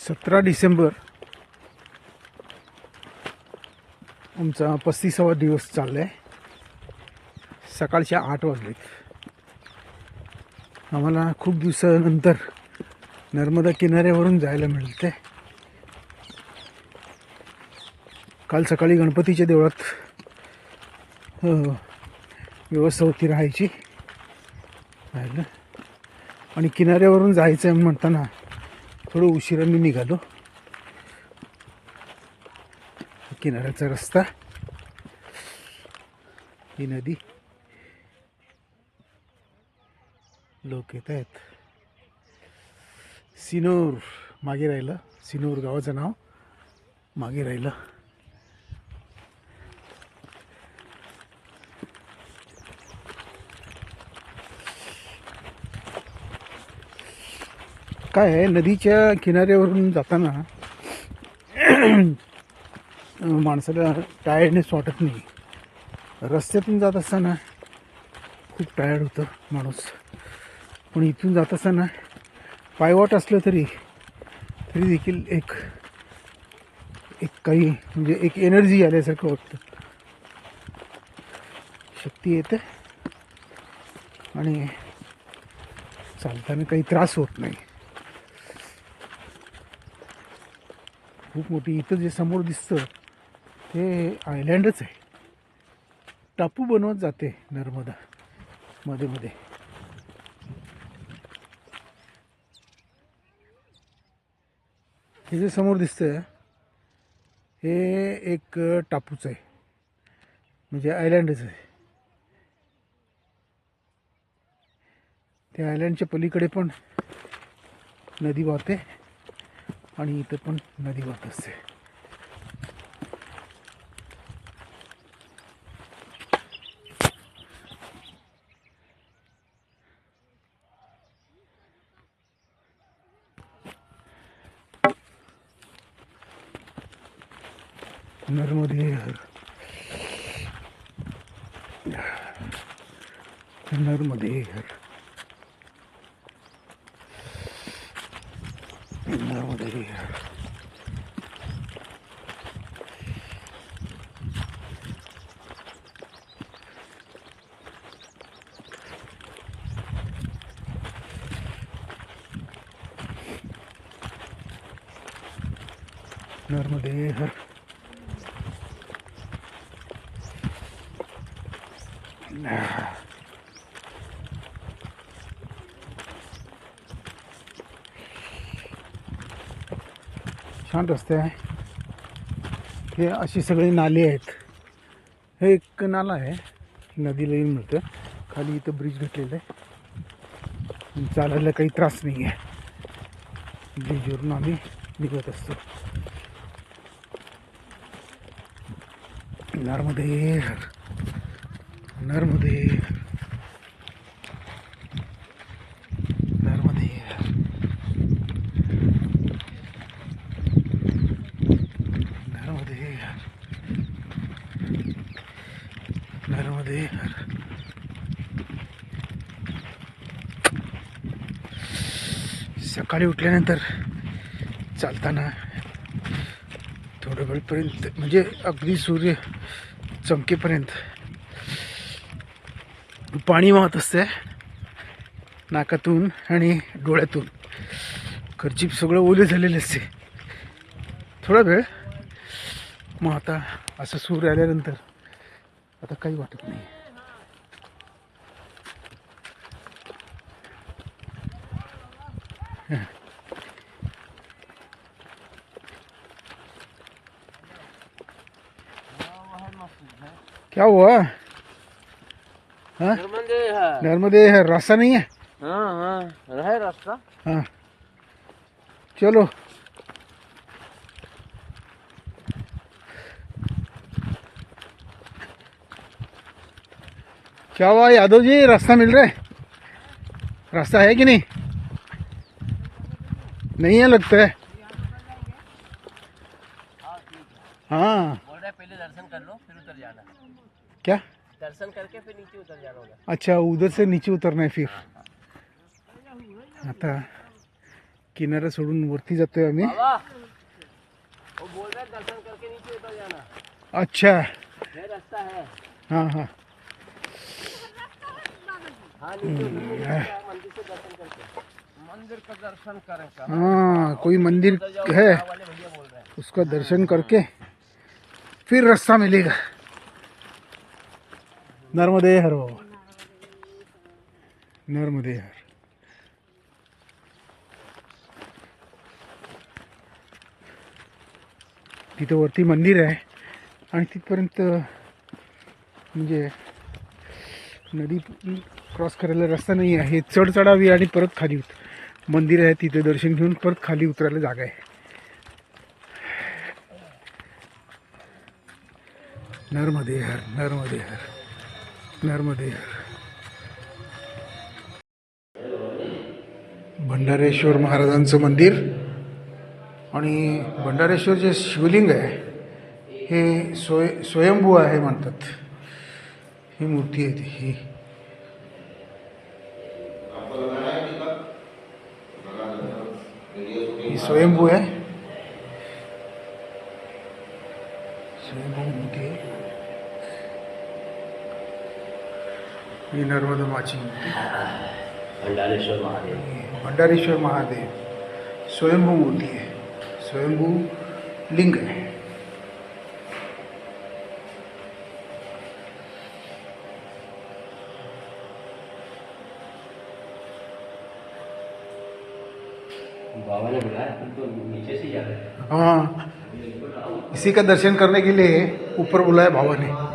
सतरा डिसेंबर. आमचा पस्तीसावा दिवस चालला आहे सकाळच्या आठ वाजलेत. आम्हाला खूप दिवसानंतर नर्मदा किनाऱ्यावरून जायला मिळते काल सकाळी गणपतीच्या देवळात व्यवस्था होती राहायची. आणि किनाऱ्यावरून जायचं आहे म्हणताना थोडं उशिरा मी निघालो. किनाऱ्याचा रस्ता. ही नदी. लोक येत आहेत. सिनोर मागे राहिलं. सिनोर गावाचं नाव मागे राहिलं. काय आहे नदीच्या किनाऱ्यावरून जाताना माणसाला टायर्डनेस वाटत नाही. रस्त्यातून जात असताना खूप टायर्ड होतं माणूस. पण इथून जात असताना पायवाट असलं तरी तरी देखील एक एक काही म्हणजे एक एनर्जी आल्यासारखं वाटतं. शक्ती येते आणि चालताना काही त्रास होत नाही. खूप मोठी इथं जे समोर दिसतं ते आयलँडच आहे. टापू बनवत जाते नर्मदा मध्ये मध्ये. हे जे समोर दिसतं हे एक टापूच आहे. म्हणजे आयलँडच आहे. त्या आयलँडच्या पलीकडे पण नदी वाहते. आणि इथं पण नदी वाहत असते. नर्मदे हर. नर्मदे हर नर्मदे हर नर्मदे हर छान रस्ते आहे. हे अशी सगळी नाली आहेत. हे एक नाला आहे. नदीला येऊन मिळतं. खाली इथं ब्रिज घेतलेलं आहे. चालायला काही त्रास नाही आहे. ब्रिजवरून आम्ही निघत असतो. नर्मदे हर नर्मदे नर्मदे नर्मदे सकाळी उठल्यानंतर चालताना थोडं वेळपर्यंत म्हणजे अगदी सूर्य चमकेपर्यंत पाणी वाहत असते नाकातून आणि डोळ्यातून. खर्चीप सगळं ओले झालेले असते थोडा वेळ मग आता असं सूर्य आल्यानंतर आता काही वाटत नाही. क्या हुआ? हाँ? नर्मदे है। रास्ता नहीं है? हाँ हाँ रहे रास्ता। हाँ। चलो। क्या हुआ यादव जी रास्ता मिल रहा है? रास्ता है कि नहीं? नहीं है लगता है। हाँ पहले दर्शन कर लो फिर उतर जाना। क्या? दर्शन करके फिर नीचे उतर जाना होगा। अच्छा उधर से नीचे उतरना है फिर। आता किनारा सोडून वरती जातोय आम्ही. वो बोल रहे दर्शन करके नीचे उतर जाना। अच्छा। ये रास्ता है। हाँ हाँ। हाँ रास्ता है, मंदिर से दर्शन करके। मंदिर का दर्शन करें हाँ कोई मंदिर हैं। उसका दर्शन करके फिर रास्ता मिलेगा। नर्मदे हर बाबा. नर्मदे हर. तिथं वरती मंदिर आहे. आणि तिथपर्यंत म्हणजे नदी क्रॉस करायला रस्ता नाही आहे. चढ चढावी आणि परत खाली उत मंदिर आहे तिथे दर्शन घेऊन परत खाली उतरायला जागा आहे. नर्मदे हर नर्मदे हर. नर्मदे भंडारेश्वर महाराजांचं मंदिर आणि भंडारेश्वर जे शिवलिंग आहे हे स्वय स्वयंभू आहे म्हणतात. ही मूर्ती आहे ती. ही. ही स्वयंभू आहे. ही नर्मदा माची। भंडारेश्वर महादेव। भंडारेश्वर महादेव। स्वयंभू मूर्ती है। स्वयंभू लिंग है। बाबा ने बुलाया तो नीचे से जा रहे हाँ। इसी का दर्शन करने के लिए ऊपर बुलाया बाबा ने।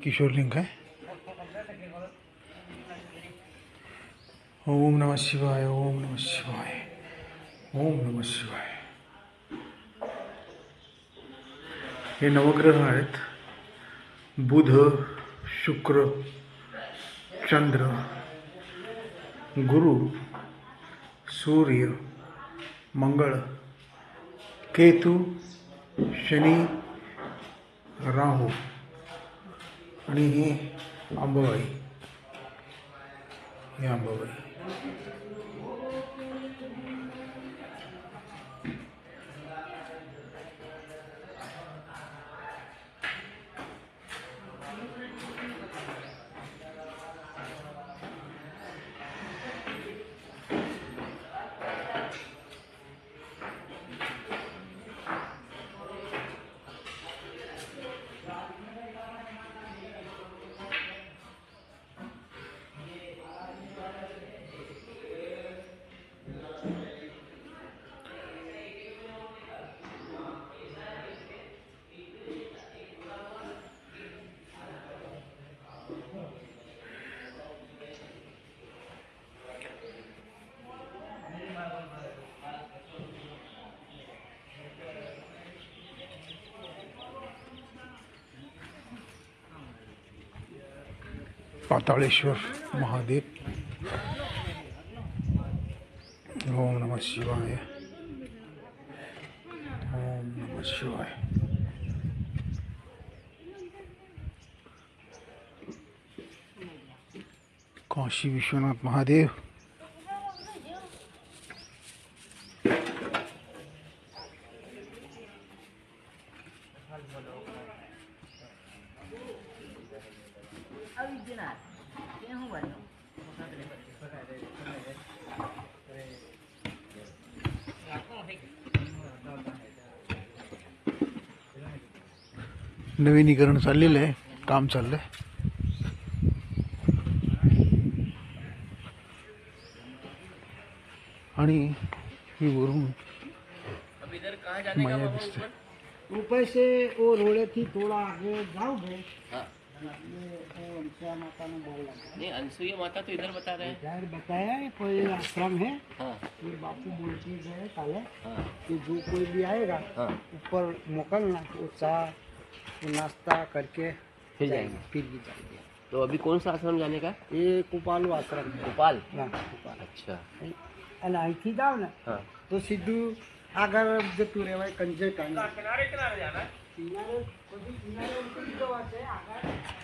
हे किशोर लिंग आहे ओम नमः शिवाय, ओम नमः शिवाय, ओम नमः शिवाय। हे नवग्रह आहेत। बुध, शुक्र, चंद्र, गुरु, सूर्य मंगळ केतु, शनि, राहू। आणि ही अंबाबाई ही अंबाबाई पाताळेश्वर महादेव. ओम नमः शिवाय. ओम नमः शिवाय. काशी विश्वनाथ महादेव. नवीनीकरण चाललेलं आहे काम चाललंय. आणि ही वरून अब इधर कहाँ जाने का माया बाबा दिसते. ऊपर से वो रोड़े थी थोड़ा आगे जाओगे हाँ. वो अंशा माता ने बोला नहीं अनसुईया माता तो इधर बता रहे. हैं बताया कोई आश्रम है। हाँ. ये बापू बोलते गए काले हाँ. कि जो कोई भी आएगा हाँ. ऊपर मोकलना चाय वो नाश्ता करके फिर जाएंगे जाएंगे फिर भी जाएंगे तो अभी कौन सा आश्रम जाने का ये कुपालू आश्रम है गोपाल हाँ, कुपाल अच्छा અને અહીંથી જાવ ને हाँ તો સીધું આગળ જતું રહેવાય કંજે કાંઈ કિનારે બધી કિનારે ઉતરી જવા છે આગળ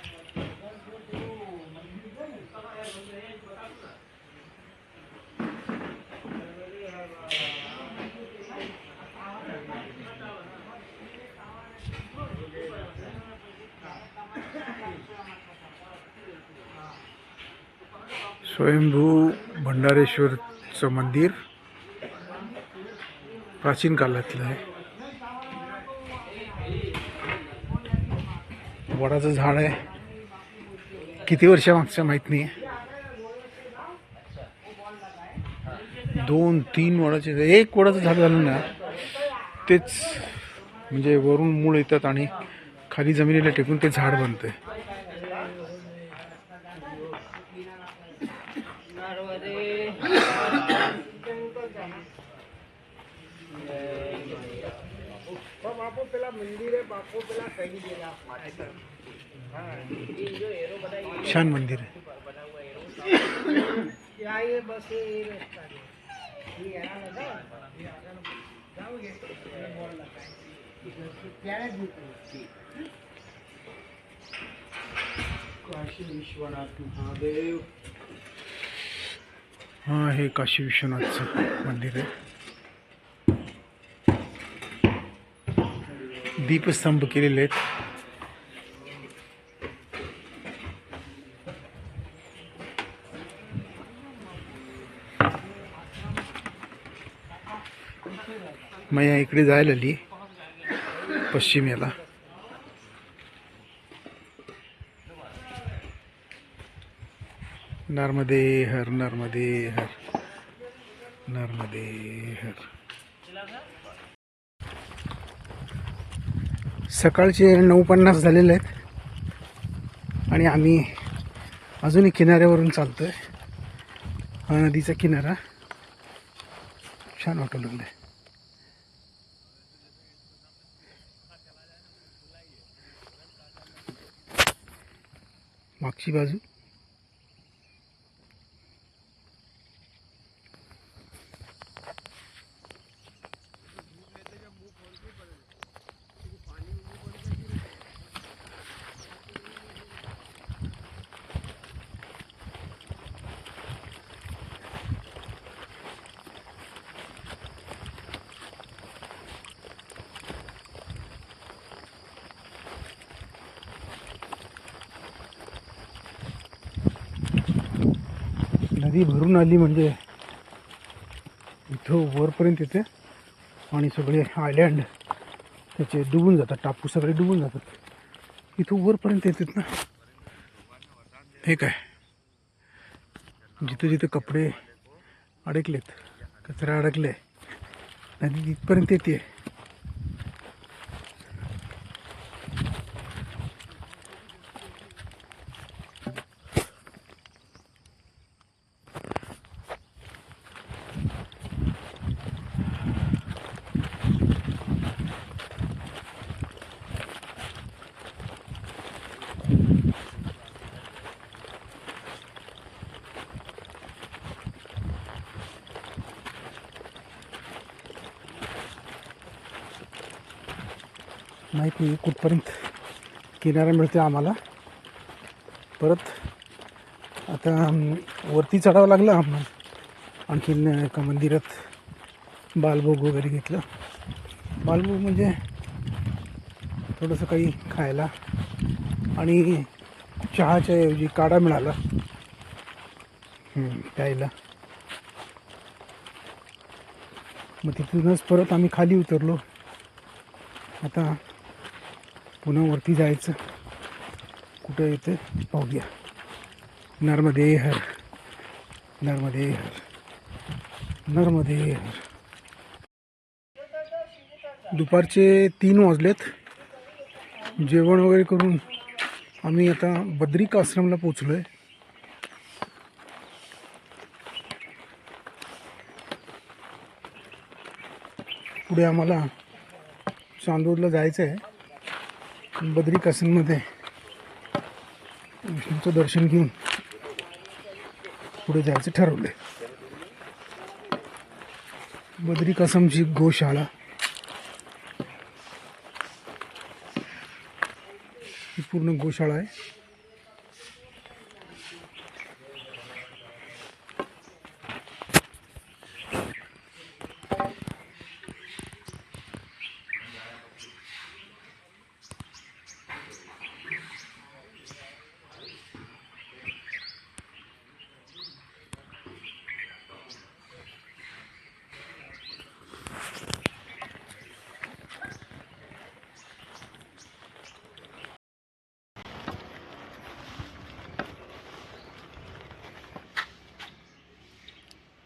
स्वयंभू भंडारेश्वरचं मंदिर प्राचीन काळातलं आहे. वडाचं झाड आहे. किती वर्षामागचं माहीत नाही दोन तीन वडाचे एक वडाचं झाड झालं ना तेच म्हणजे वरून मूळ येतात आणि खाली जमिनीला टेकून ते झाड बनतं आहे બાપુ પેલા મંદિરે બાપુ પેલા કહી દેલા छान मंदिर आहे ત્યાં એ બસ એ રસ્તા છે. એ એના લગાવે. એ આગળ જાઓ કે એને બોલ લગાય. ત્યારે જ નીકળ્યું. કાશી વિશ્વનાથ મહાદેવ हा हे काशी विश्वनाथचं मंदिर आहे दीपस्तंभ केलेले आहेत. मैया इकडे जायला आली पश्चिमेला नर्मदे हर नर्मदे हर नर्मदे हर सकाळचे नऊ पन्नास झालेले आहेत. आणि आम्ही अजूनही किनाऱ्यावरून चालतोय. हा नदीचा किनारा. छान वाटू आहे मागची बाजू. नदी भरून आली म्हणजे इथं वरपर्यंत येते. आणि सगळे आयलँड त्याचे डुबून जातात टापू सगळे डुबून जातात. इथं वरपर्यंत येतात ना. हे काय? जिथं जिथं कपडे अडकलेत कचरा अडकले नदी तिथपर्यंत येते माहीत नाही कुठपर्यंत किनारा मिळते आम्हाला. परत आता वरती चढावं लागलं आम्हाला. आणखीन एका मंदिरात बालभोग वगैरे घेतलं. बालभोग म्हणजे थोडंसं काही खायला आणि चहाच्या ऐवजी काढा मिळाला. प्यायला. मग तिथूनच परत आम्ही खाली उतरलो. आता पुन्हा वरती जायचं. कुठं येतं पाहूया. नर्मदे हर नर्मदे हर नर्मदे हर दुपारचे तीन वाजलेत. जेवण वगैरे करून आम्ही आता बद्रिक आश्रमला पोचलो आहे पुढे आम्हाला चांदोदला जायचं आहे बद्रिक आश्रममध्ये विष्णूचं दर्शन घेऊन पुढे जायचं ठरवलं बदरी कसमची गोशाळा. ही पूर्ण गोशाळा आहे.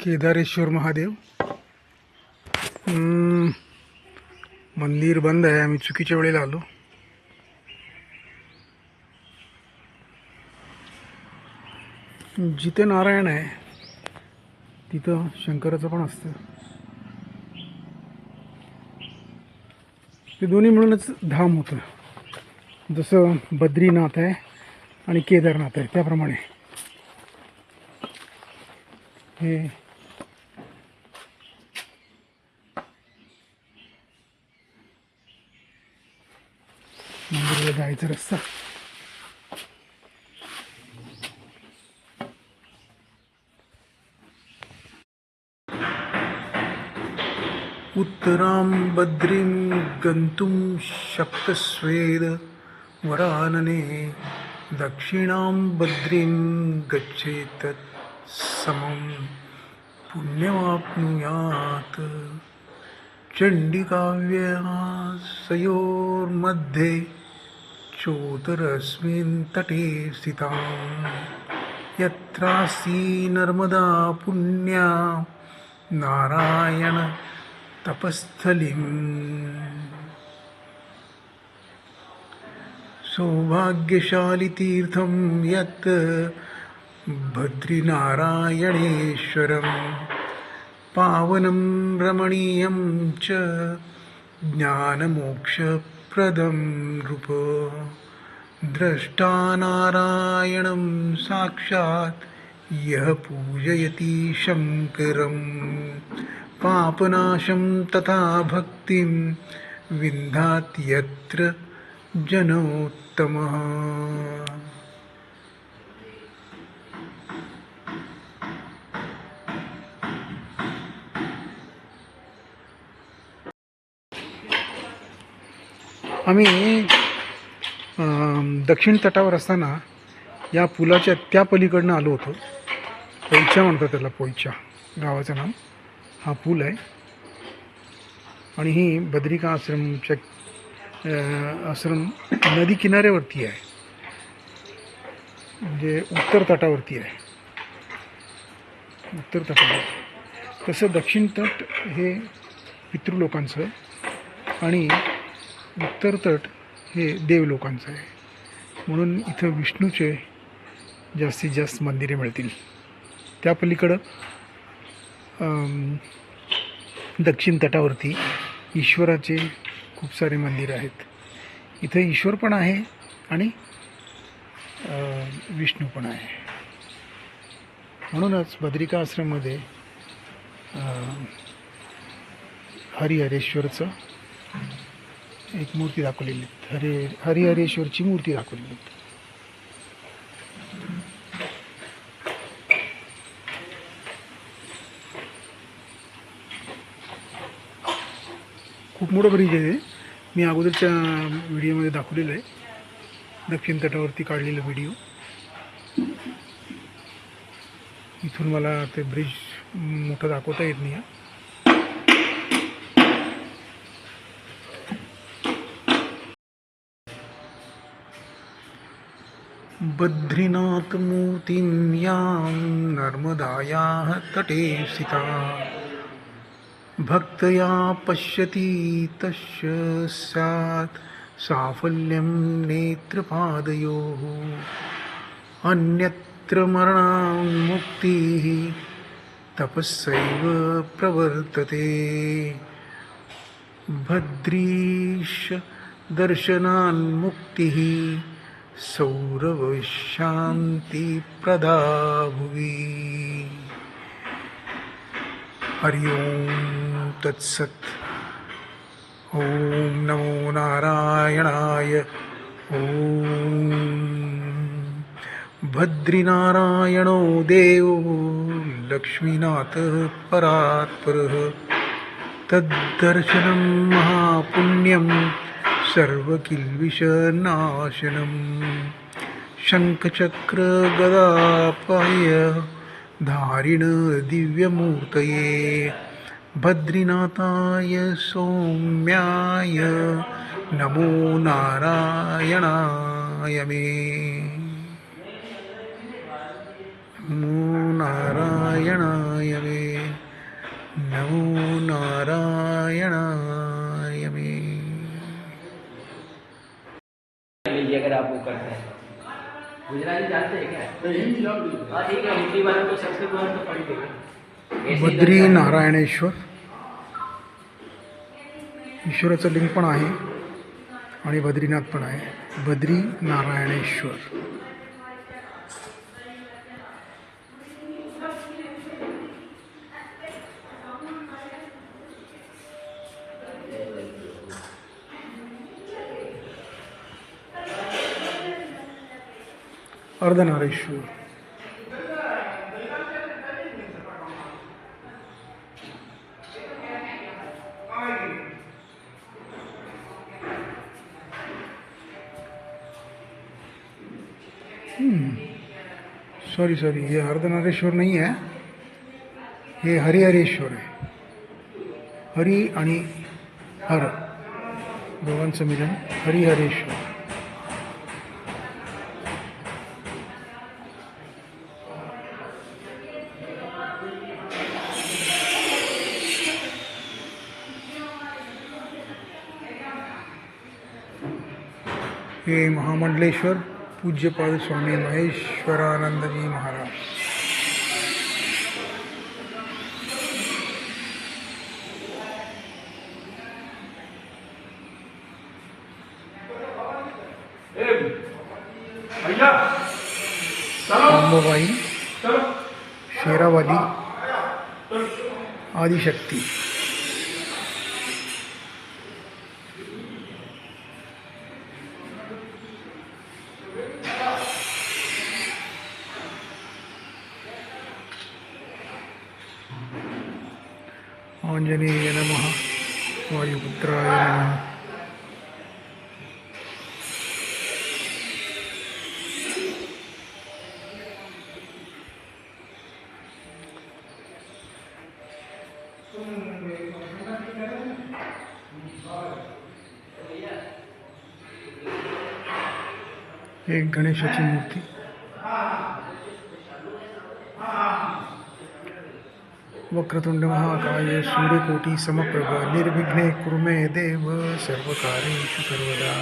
केदारेश्वर महादेव. मंदिर बंद आहे आम्ही चुकीच्या वेळेला आलो. जिथे नारायण आहे तिथं शंकराचं पण असतं. ते दोन्ही मिळूनच धाम होतं. जसं बद्रीनाथ आहे आणि केदारनाथ आहे त्याप्रमाणे. हे मंदिराला जायचा रस्ता उत्तरां बद्रीं गन्तुं शक्तस्वेद वरानने दक्षिणां बद्रीं गच्छेत् समं पुण्यमाप्नुयात्। चण्डिकाव्यासयोर्मध्ये चोतरस्मिन् तटे स्थितां। यत्रास्ति नर्मदा पुण्या नारायण तपस्थलीम्। सौभाग्यशालितीर्थं यत् भद्रिनारायणेश्वरं। पावनं रमणीयं च ज्ञानमोक्ष ज्ञानमोक्षप्रदं नृप द्रष्टा नारायणं साक्षात् यः पूजयति शङ्करं पापनाशं तथा भक्तिं विन्दात् यत्र जनोत्तमः। आम्ही दक्षिण तटावर असताना या पुलाच्या त्या पलीकडनं आलो होतो. पोईचा म्हणतात त्याला पोईचा गावाचं नाव हा पूल आहे. आणि ही बद्रिका आश्रमच्या आश्रम नदी किनाऱ्यावरती आहे. म्हणजे उत्तर तटावरती आहे. उत्तर तटावर. तसं दक्षिण तट हे पितृलोकांचं आणि उत्तर तट हे देवलोकांचं आहे. म्हणून इथं विष्णूचे जास्तीत जास्त मंदिरे मिळतील. त्या पलीकडं दक्षिण तटावरती ईश्वराचे खूप सारे मंदिरं आहेत. इथं ईश्वर पण आहे आणि विष्णू पण आहे. म्हणूनच बद्रिका आश्रममध्ये हरिहरेश्वरचं एक मूर्ती दाखवलेली हरे हरिहरेश्वरची मूर्ती दाखवलेली खूप मोठं ब्रिज आहे ते. मी अगोदरच्या व्हिडिओमध्ये दाखवलेलं आहे. दक्षिण तटावरती काढलेला व्हिडिओ. इथून मला ते ब्रिज मोठं दाखवता येत नाही बद्रीनाथमूर्तिं यां नर्मदायाः तटे स्थिता। भक्तया पश्यति तस्य स्यात् साफल्यं नेत्रपादयोः। अन्यत्र मरणान्मुक्तिः तपस्सैव प्रवर्तते। भद्रीश दर्शनान्मुक्तिः सौरवशान्तिप्रदा भुवि हरि ओं तत्सत्। ॐ नमो नारायणाय। ॐ भद्रिनारायणो देवो लक्ष्मीनाथः परात्परः। तद्दर्शनं महापुण्यं सर्वकिल्बिषनाशनं शङ्खचक्रगदापाय धारिण दिव्यमूर्तये बद्रीनाथाय सौम्याय नमो नारायणाय मे। नमो नारायणाय मे। नमो नारायणाय मे लीजिए अगर आप वो करते हैं। गुजराती जानते हैं क्या? हाँ ठीक है हिंदी वाले तो संस्कृत वाले तो पढ़ देंगे ऐसे ही बद्री। नारायणेश्वर ईश्वराचं लिंग पण आहे आणि बद्रीनाथ पण आहे. बद्री नारायणेश्वर अर्धनारेश्वर सॉरी सॉरी हे. अर्धनारेश्वर नाही आहे हे. हरिहरेश्वर आहे हरी आणि हर दोघांचं मिलन हरिहरेश्वर श्री महामंडलेश्वर पूज्यपाद स्वामी महेश्वरानंद जी महाराज अम्बाई शेरावाली आदिशक्ति। एक गणेशाची मूर्ती। वक्रतुंड महाकाय सूर्यकोटी समप्रभ निर्विघ्ने कुर्मे देव सर्वकार्येषु सर्वदा।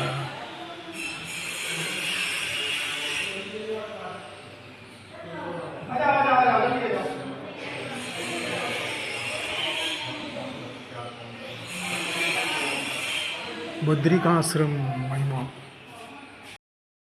बद्रिकाश्रम